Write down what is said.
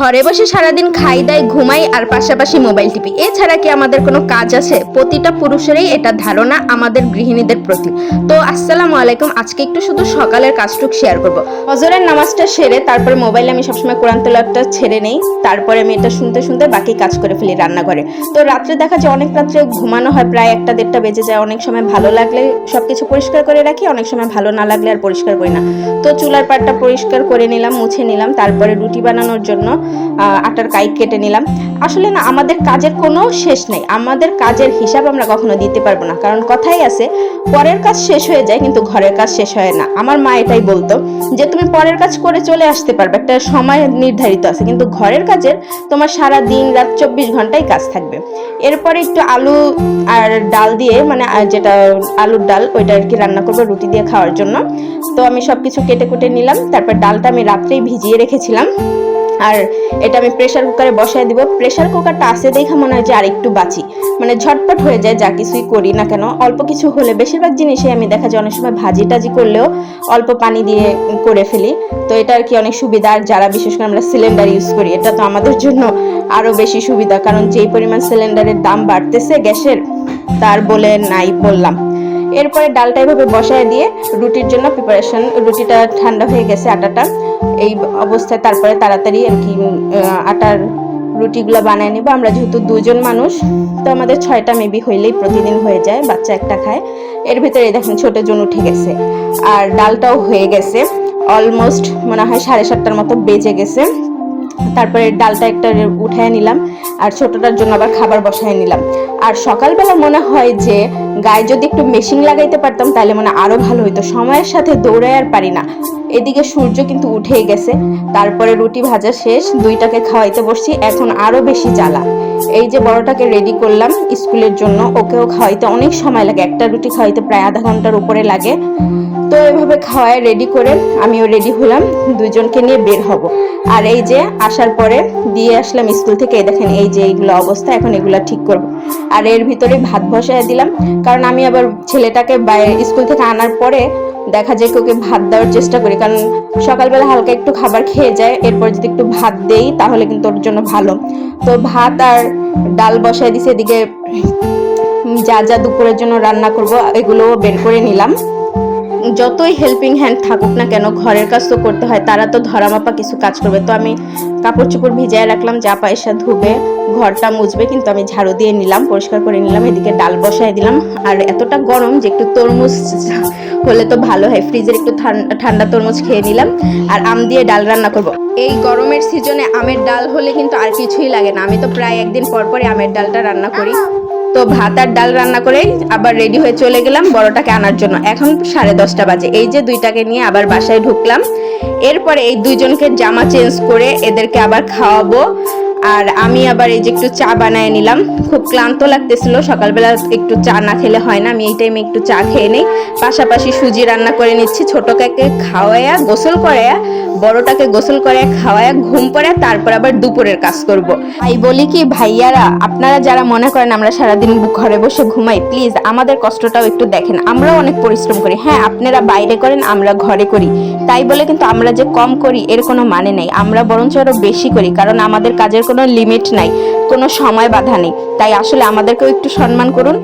ঘরে বসে সারাদিন খাই, দাই, ঘুমাই আর পাশাপাশি মোবাইল টিপি। এছাড়া কি আমাদের কোনো কাজ আছে? প্রতিটা পুরুষেরই এটা ধারণা, আমাদের গৃহিণীদের প্রতি। তো আসসালামু আলাইকুম। আজকে একটু শুধু সকালের কাজটুক শেয়ার করব। হজরের নামাজটা সেরে তারপরে মোবাইলে আমি সবসময় কোরআন তেলাওয়াতটা ছেড়ে নেই। তারপরে আমি এটা শুনতে শুনতে বাকি কাজ করে ফেলি রান্নাঘরে। তো রাত্রে দেখা যায় অনেক রাত্রে ঘুমানো হয়, প্রায় একটা দেড়টা বেজে যায়। অনেক সময় ভালো লাগলে সব কিছু পরিষ্কার করে রাখি, অনেক সময় ভালো না লাগলে আর পরিষ্কার করি না। তো চুলার পাটটা পরিষ্কার করে নিলাম, মুছে নিলাম, তারপরে রুটি বানানোর জন্য আটার কাইক কেটে নিলাম। আসলে না, আমাদের কাজের কোনো শেষ নেই। আমাদের কাজের হিসাব আমরা কখনো দিতে পারব না। কারণ কথাই আছে, পরের কাজ শেষ হয়ে যায় কিন্তু ঘরের কাজ শেষ হয় না। আমার মা এটাই বলতো যে, তুমি পরের কাজ করে চলে আসতে পারবে। একটা সময় নির্ধারিত আছে। কিন্তু ঘরের কাজের তোমার সারা দিন, রাত চব্বিশ ঘন্টাই কাজ থাকবে। এরপরে একটু আলু আর ডাল দিয়ে মানে যেটা আলুর ডাল, ওইটা আর কি রান্না করব রুটি দিয়ে খাওয়ার জন্য। তো আমি সব কিছু কেটে কুটে নিলাম। তারপর ডালটা আমি রাত্রেই ভিজিয়ে রেখেছিলাম। আর এটা আমি প্রেশার কুকারে বসায় দিব। প্রেশার কুকারটা আছে দেখা মনে হয় যে আর একটু বাঁচি। মানে ঝটপট হয়ে যায়, যা কিছুই করি না কেন। অল্প কিছু হলে বেশিরভাগ জিনিসে আমি দেখা যায় অনেক সময় ভাজি টাজি করলেও অল্প পানি দিয়ে করে ফেলি। তো এটা আর কি অনেক সুবিধা। আর যারা বিশেষ করে আমরা সিলিন্ডার ইউজ করি, এটা তো আমাদের জন্য আরও বেশি সুবিধা। কারণ যেই পরিমাণ সিলিন্ডারের দাম বাড়তেছে গ্যাসের, তার বলে নাই বললাম। এরপরে ডালটা এভাবে বসায় দিয়ে রুটির জন্য প্রিপারেশন রুটিটা ঠান্ডা হয়ে গেছে আটাটা। এই অবস্থায় তারপরে তাড়াতাড়ি আর কি আটার রুটিগুলো বানায় নেব। আমরা যেহেতু দুজন মানুষ, তো আমাদের ছয়টা মেবি হইলেই প্রতিদিন হয়ে যায়, বাচ্চা একটা খায়। এর ভিতরে দেখেন ছোট জন উঠে গেছে। আর ডালটাও হয়ে গেছে। অলমোস্ট মনে হয় সাড়ে সাতটার মতো বেজে গেছে। তারপরে ডালটা একটা উঠায় নিলাম, আর ছোটটার জন্য আবার খাবার বসায় নিলাম। আর সকালবেলা মনে হয় যে গায়ে যদি একটু মেশিন লাগাইতে পারতাম, তাহলে মনে হয় আরও ভালো হতো সময়ের সাথে দৌড়ায় আর পারি না। এদিকে সূর্য কিন্তু উঠেই গেছে। তারপরে রুটি ভাজা শেষ, দুইটাকে খাওয়াইতে বসছি, এখন আরও বেশি জ্বালা। এই যে বড়টাকে রেডি করলাম স্কুলের জন্য, ওকেও খাওয়াইতে অনেক সময় লাগে। একটা রুটি খাওয়াইতে প্রায় আধা ঘণ্টার উপরে লাগে। তো এভাবে খাওয়ায় রেডি করে আমিও রেডি হলাম, দুইজনকে নিয়ে বের হব। আর এই যে আসার পরে দিয়ে আসলাম স্কুল থেকে দেখেন এই যে এইগুলো অবস্থা, এখন এগুলা ঠিক করব। আর এর ভিতরে ভাত বসায় দিলাম, কারণ আমি আবার ছেলেটাকে বাইরে স্কুল থেকে আনার পরে দেখা যায় ওকে ভাত দেওয়ার চেষ্টা করি, কারণ সকালবেলা হালকা একটু খাবার খেয়ে যায়, এরপর যদি একটু ভাত দেই তাহলে কিন্তু ওর জন্য ভালো। তো ভাত আর ডাল বসায় দিছে, এদিকে যা যা দুপুরের জন্য রান্না করব এগুলো বের করে নিলাম। যতই হেল্পিং হ্যান্ড থাকুক না কেন, ঘরের কাজ তো করতে হয়, তারা তো ধরামাপা কিছু কাজ করবে। তো আমি কাপড় চোপড় ভিজায় রাখলাম, যা পয়সা ধুবে, ঘরটা মুছবে, কিন্তু আমি ঝাড়ু দিয়ে নিলাম, পরিষ্কার করে নিলাম, এদিকে ডাল বসায় দিলাম। আর এতটা গরম যে একটু তরমুজ হলে তো ভালো হয়। ফ্রিজের একটু ঠান্ডা তরমুজ খেয়ে নিলাম, আর আম দিয়ে ডাল রান্না করব। এই গরমের সিজনে আমের ডাল হলে কিন্তু আর কিছুই লাগে না। আমি তো প্রায় একদিন পর পরে আমের ডালটা রান্না করি। তো ভাত আর ডাল রান্না করে আবার রেডি হয়ে চলে গেলাম বড়টাকে আনার জন্য। এখন সাড়ে দশটা বাজে। এই যে দুইটাকে নিয়ে আবার বাসায় ঢুকলাম। এরপরে এই দুইজনকে জামা চেঞ্জ করে এদেরকে আবার খাওয়াবো। আর আমি আবার এই যে একটু চা বানায় নিলাম। খুব ক্লান্ত লাগতেছিল। সকালবেলা একটু চা না খেলে হয় না। আমি এই টাইমে একটু চা খেয়ে নেই। পাশাপাশি সুজি রান্না করে নিচ্ছি। ছোটটাকে খাওয়াইয়া গোসল করাইয়া বড়টাকে গোসল করে খাওয়ায়, ঘুম পড়ে তারপর আবার দুপুরের কাজ করব। তাই বলি কি, ভাইয়ারা, আপনারা যারা মনে করেন আমরা সারাদিন ঘরে বসে ঘুমাই প্লিজ আমাদের কষ্টটাও একটু দেখেন। আমরাও অনেক পরিশ্রম করি। হ্যাঁ আপনারা বাইরে করেন, আমরা ঘরে করি। তাই বলে কিন্তু আমরা যে কম করি, এর কোনো মানে নেই। আমরা বরঞ্চ আরও বেশি করি। কারণ আমাদের কাজের কোনো লিমিট নাই কোনো সময় বাধা নেই। তাই আসলে আমাদেরকেও একটু সম্মান করুন।